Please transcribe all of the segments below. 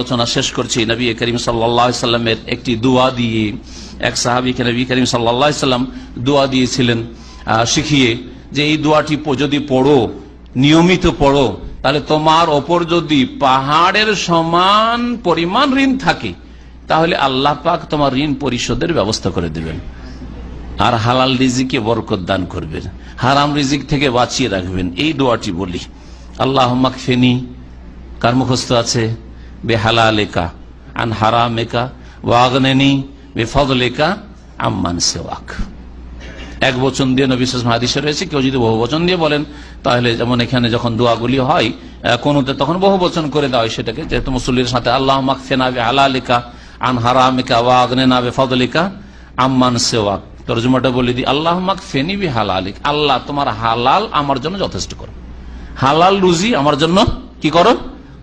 আলোচনা শেষ করছি। নবী করিম সাল্লা সাল্লামের একটি দোয়া দিয়ে, এক সাহাবিকে নবী করিম সাল্লা সাল্লাম দোয়া দিয়েছিলেন শিখিয়ে যে এই দোয়াটি যদি পড়ো, নিয়মিত পড়ো, তাহলে তোমার ওপর যদি পাহাড়ের সমান পরিমাণ ঋণ থাকে, তাহলে আল্লাহ পাক তোমার ঋণ পরিশোধের ব্যবস্থা করে দেবেন। আর হালাল রিজিকে বরকত দান করবেন, হারাম রিজিক থেকে বাঁচিয়ে রাখবেন, এই দোয়াটি বলি। আল্লাহ ফেনি কার আছে? বে হালালেকা আন হারামেকা ওয়াগনেনি বে ফদলেকা আম্মান সেওয়াক এক বচন দিয়ে নবী সাল্লাল্লাহু আলাইহি রয়েছে, কেউ যদি বহু বচন দিয়ে বলেন, তাহলে যেমন এখানে যখন দোয়াগুলি হয় কোনোতে তখন বহু বচন করে দেওয়া হয় সেটাকে, যেহেতু মুসল্লির সাথে আল্লাহ মাকফেনা বে হালালিকা আন হারামিকা ওয়াগনে না বে ফদলিকা আম্মান সেওয়াক। তর্জমাটা বলে দিই, আল্লাহ মাক ফেনি বি হালালিক আল্লাহ তোমার হালাল আমার জন্য যথেষ্ট করো। হালাল রুজি আমার জন্য কি করো?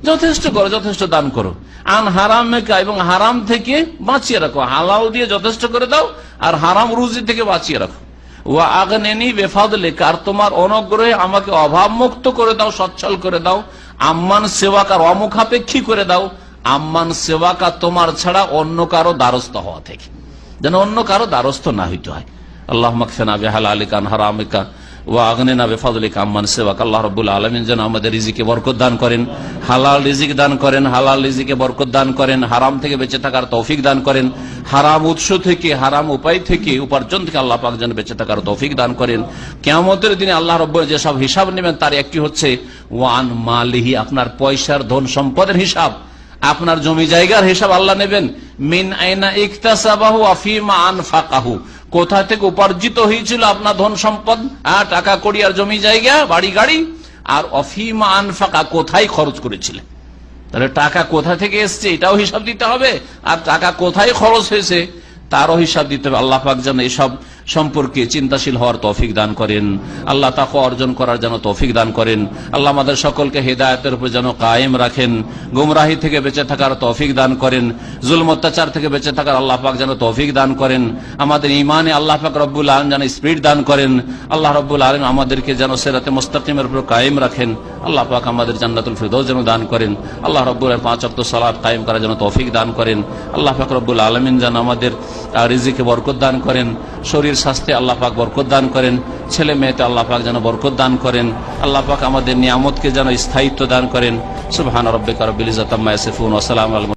যথেষ্ট করো, যথেষ্ট দান করো। আন হারামেকা এবং হারাম থেকে বাঁচিয়ে রাখো। হালাল দিয়ে যথেষ্ট করে দাও আর হারাম রুজি থেকে বাঁচিয়ে রাখো। ও আগনেনি বেফাদলে আর তোমার অনুগ্রহে আমাকে অভাব মুক্ত করে দাও, সচ্ছল করে দাও। আম্মান সেবাকার অমুখাপেক্ষী করে দাও। আম্মান সেবাকা তোমার ছাড়া অন্য কারও দ্বারস্থ হওয়া থেকে। যেন অন্য কারও দ্বারস্থ না হইতে হয়। আল্লাহ মাকফেনা বেহাল আলিকান হারামিকা। আম্মান সেবাক আল্লাহ আলমিন আমাদের বরকত দান করেন রিজিক দান করেন রিজিকে বরকত দান করেন, হারাম থেকে বেঁচে থাকার তৌফিক দান করেন, হারাম উৎস থেকে, হারাম উপায় থেকে, উপার্জন থেকে আল্লাহ পাক যেন বেঁচে থাকার তৌফিক দান করেন। কেমতের দিনে আল্লাহ রব্ব যেসব হিসাব নেবেন তার একটি হচ্ছে, ওয়ান মালিহি, আপনার পয়সার ধন সম্পদের হিসাব। আপনার জমি জায়গার হিসাব আল্লাহ নেবেন। মিন আইনা ইকতাসাবাহু আফিমা আনফাকাহু। কোথা থেকে উপার্জিত হয়েছিল আপনার ধন সম্পদ? আর টাকা কড়ি আর জমি জায়গা, বাড়ি গাড়ি, আর অফিমা আনফাকা কোথায় খরচ করেছিলেন? তাহলে টাকা কোথা থেকে এসছে এটাও হিসাব দিতে হবে, আর টাকা কোথায় খরচ হয়েছে তারও হিসাব দিতে হবে। আল্লাহ যেন এসব সম্পর্কে চিন্তাশীল হওয়ার তৌফিক দান করেন। আল্লাহ তাকে অর্জন করার যেন তৌফিক দান করেন। আল্লাহ আমাদের সকলকে হেদায়তের উপর যেন কায়েম রাখেন। গুমরাহি থেকে বেঁচে থাকার তৌফিক দান করেন। জুলম অত্যাচার থেকে বেঁচে থাকার আল্লাহ পাক যেন তৌফিক দান করেন। আমাদের ইমানে আল্লাহ পাক রব্বুল আলম যেন স্পিড দান করেন। আল্লাহ রব্বুল আলম আমাদেরকে যেন সেরাতে মুস্তাকিমের উপর কায়েম রাখেন। আল্লাহ পাক আমাদের জান্নাতুল ফিরদৌস যেন দান করেন। আল্লাহ রব্বুল পাঁচ অক্ট সালাদ কায়েম করার জন্য তৌফিক দান করেন। আল্লাহ পাক রব্বুল আলমিন যেন আমাদের রিজিকে বরকত দান করেন। শরীর স্বাস্থ্যে আল্লাহ পাক বরকত দান করেন, ছেলে মেয়েতে আল্লাহ পাক যেন বরকত দান করেন, আল্লাহ পাক আমাদের নিয়ামতকে যেন স্থায়িত্ব দান করেন। সুবহান রব্বিকা রব্বিল ইজ্জাত আম্মা ইয়াসিফুন ওয়া